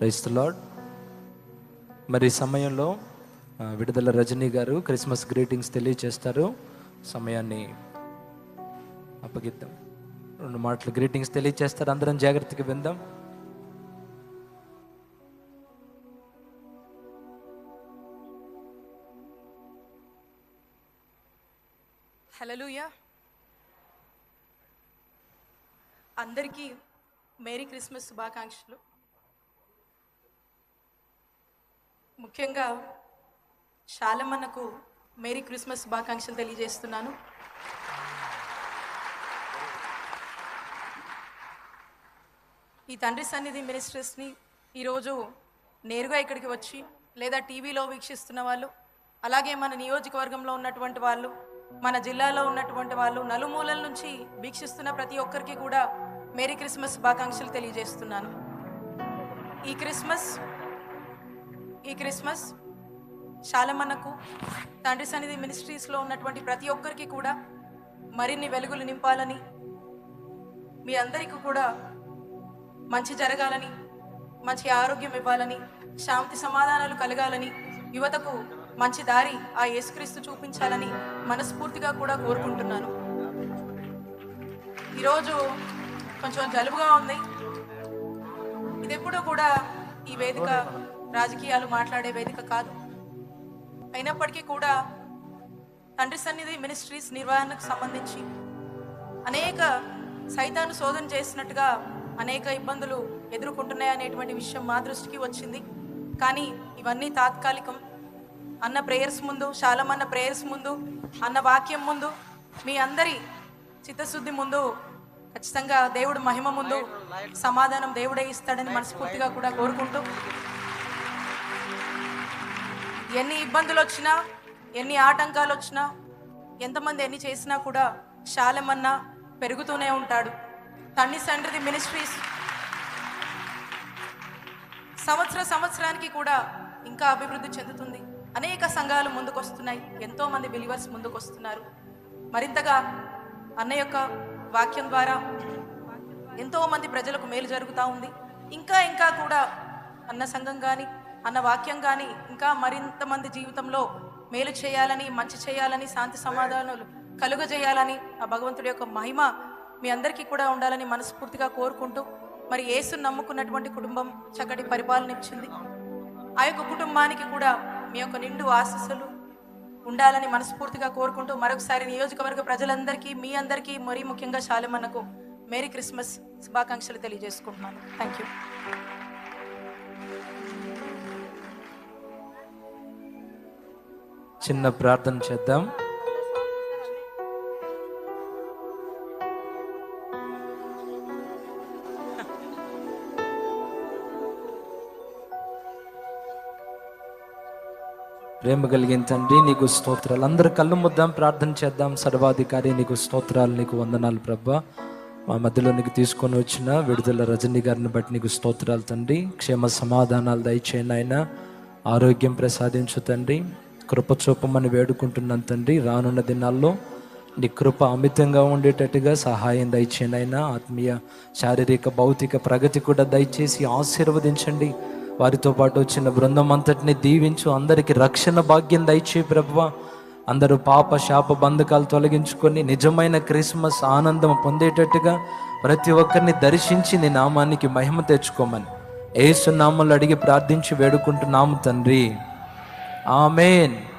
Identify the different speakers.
Speaker 1: Rice lord మరి సమయంలో విడుదల రజనీ గారు క్రిస్మస్ గ్రీటింగ్స్ తెలియజేస్తారు సమయాన్ని అప్పగిద్దాం. రెండు మాటలు గ్రీటింగ్స్ తెలియజేస్తారు అందరం జాగ్రత్తగా విందాం.
Speaker 2: హలలుయా అందరికీ మేరీ క్రిస్మస్ శుభాకాంక్షలు. ముఖ్యంగా శాలమన్నకు మేరీ క్రిస్మస్ శుభాకాంక్షలు తెలియజేస్తున్నాను. ఈ తండ్రి సన్నిధి మినిస్టర్స్ని ఈరోజు నేరుగా ఇక్కడికి వచ్చి లేదా టీవీలో వీక్షిస్తున్న వాళ్ళు అలాగే మన నియోజకవర్గంలో ఉన్నటువంటి వాళ్ళు మన జిల్లాలో ఉన్నటువంటి వాళ్ళు నలుమూలల నుంచి వీక్షిస్తున్న ప్రతి ఒక్కరికి కూడా మేరీ క్రిస్మస్ శుభాకాంక్షలు తెలియజేస్తున్నాను. ఈ క్రిస్మస్ ఈ క్రిస్మస్ శాలమన్నకు తండ్రి సన్నిధి మినిస్ట్రీస్లో ఉన్నటువంటి ప్రతి ఒక్కరికి కూడా మరిన్ని వెలుగులు నింపాలని మీ అందరికీ కూడా మంచి జరగాలని మంచి ఆరోగ్యం ఇవ్వాలని శాంతి సమాధానాలు కలగాలని యువతకు మంచి దారి ఆ యేసుక్రీస్తు చూపించాలని మనస్ఫూర్తిగా కూడా కోరుకుంటున్నాను. ఈరోజు కొంచెం జలుబుగా ఉంది. ఇది ఎప్పుడూ కూడా ఈ వేదిక రాజకీయాలు మాట్లాడే వేదిక కాదు. అయినప్పటికీ కూడా తండ్రి సన్నిధి మినిస్ట్రీస్ నిర్వహణకు సంబంధించి అనేక సైతాను శోధన చేసినట్టుగా అనేక ఇబ్బందులు ఎదుర్కొంటున్నాయి అనేటువంటి విషయం మా దృష్టికి వచ్చింది. కానీ ఇవన్నీ తాత్కాలికం. అన్న ప్రేయర్స్ ముందు శాలమన్న ప్రేయర్స్ ముందు అన్న వాక్యం ముందు మీ అందరి చిత్తశుద్ధి ముందు ఖచ్చితంగా దేవుడు మహిమ ముందు సమాధానం దేవుడే ఇస్తాడని మనస్ఫూర్తిగా కూడా కోరుకుంటూ ఎన్ని ఇబ్బందులు వచ్చినా ఎన్ని ఆటంకాలు వచ్చినా ఎంతమంది ఎన్ని చేసినా కూడా శాలమన్నా పెరుగుతూనే ఉంటాడు. తన్ని సండ్రిది మినిస్ట్రీస్ సంవత్సర సంవత్సరానికి కూడా ఇంకా అభివృద్ధి చెందుతుంది. అనేక సంఘాలు ముందుకొస్తున్నాయి. ఎంతో మంది బిలీవర్స్ ముందుకొస్తున్నారు. మరింతగా అన్న యొక్క వాక్యం ద్వారా ఎంతో మంది ప్రజలకు మేలు జరుగుతూ ఉంది. ఇంకా ఇంకా కూడా అన్న సంఘం కానీ అన్న వాక్యం కానీ ఇంకా మరింత మంది జీవితంలో మేలు చేయాలని మంచి చేయాలని శాంతి సమాధానాలు కలుగజేయాలని ఆ భగవంతుడి యొక్క మహిమ మీ అందరికీ కూడా ఉండాలని మనస్ఫూర్తిగా కోరుకుంటూ మరి యేసుని నమ్ముకున్నటువంటి కుటుంబం చక్కటి పరిపాలన ఇచ్చింది. ఆ యొక్క కుటుంబానికి కూడా మీ యొక్క నిండు ఆశస్సులు ఉండాలని మనస్ఫూర్తిగా కోరుకుంటూ మరొకసారి నియోజకవర్గ ప్రజలందరికీ మీ అందరికీ మరీ ముఖ్యంగా శాలమన్నకు మేరీ క్రిస్మస్ శుభాకాంక్షలు తెలియజేసుకుంటున్నాను. థ్యాంక్ యూ
Speaker 1: చిన్న ప్రార్థన చేద్దాం. ప్రేమ కలిగిన తండ్రి నీకు స్తోత్రాలు. అందరు కళ్ళు ముద్దాం ప్రార్థన చేద్దాం. సర్వాధికారి నీకు స్తోత్రాలు నీకు వందనాలు ప్రభా. మా మధ్యలో నీకు తీసుకొని వచ్చిన విడుదల రజనీ గారిని బట్టి నీకు స్తోత్రాలు తండ్రి. క్షేమ సమాధానాలు దయచేయను ఆయన ఆరోగ్యం ప్రసాదించు తండ్రి. కృప చూపమని వేడుకుంటున్నాను తండ్రి. రానున్న దినాల్లో నీ కృప అమితంగా ఉండేటట్టుగా సహాయం దయచేయను ఆయన ఆత్మీయ శారీరక భౌతిక ప్రగతి కూడా దయచేసి ఆశీర్వదించండి. వారితో పాటు వచ్చిన బృందం అంతటిని దీవించు అందరికి రక్షణ భాగ్యం దయచే ప్రభువ. అందరూ పాప శాప బంధకాలు తొలగించుకొని నిజమైన క్రిస్మస్ ఆనందం పొందేటట్టుగా ప్రతి ఒక్కరిని దర్శించి నీ నామానికి మహిమ తెచ్చుకోమని. ఏసు అడిగి ప్రార్థించి వేడుకుంటున్నాము తండ్రి. Amen.